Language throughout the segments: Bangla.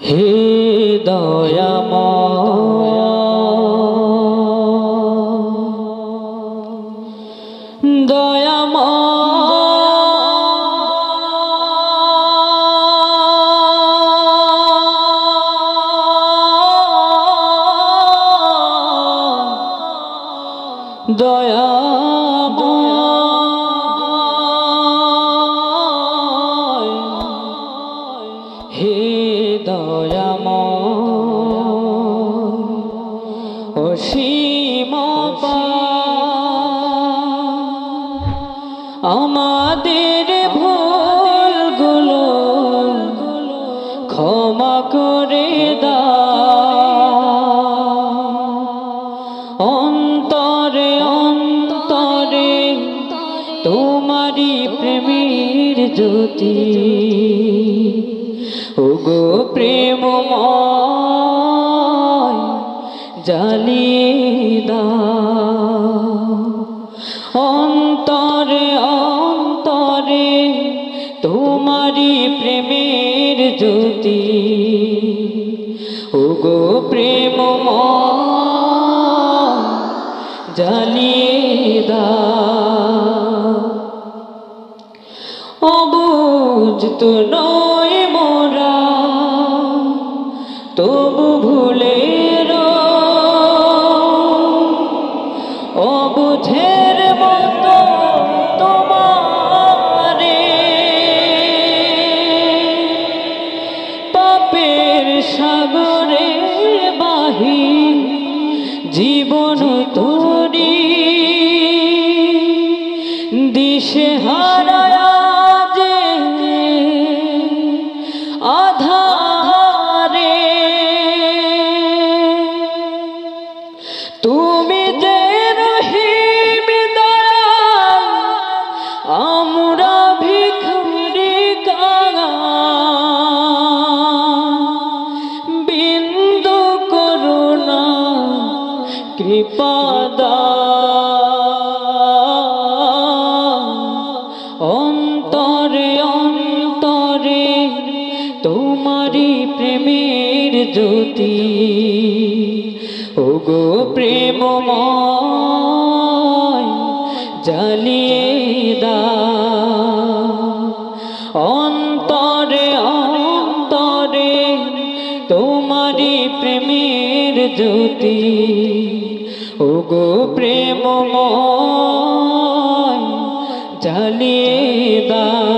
হে দয়াময়। দয়া অসীম আমাদের ভুলগুলো ক্ষমা করে দা অন্তরে অন্তরে তোমারি প্রেমের জ্যোতি। ওগো প্রেম জ্বালিয়ে অন্তরে অন্তরে তোমারি প্রেমের জ্যোতি। ওগো প্রেম জ্বালিয়ে অবুঝ তো নয় কৃপাদা অন্তরে অন্তরে তোমারি প্রেমের জ্যোতি। ওগো প্রেম জ্বালিয়ে দা। অন্তরে অন্তরে তোমারি প্রেমের জ্যোতি। ওগো প্রেম জালিয়ে দা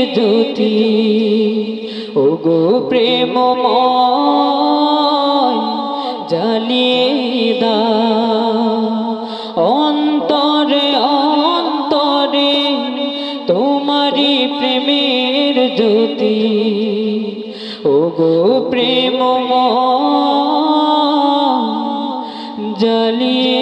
প্রেমের জ্যোতি ওগো প্রেম জ্বালিয়ে দা। অন্তরে অন্তরে তোমারি প্রেমের জ্যোতি। ওগো প্রেম জ্বালিয়ে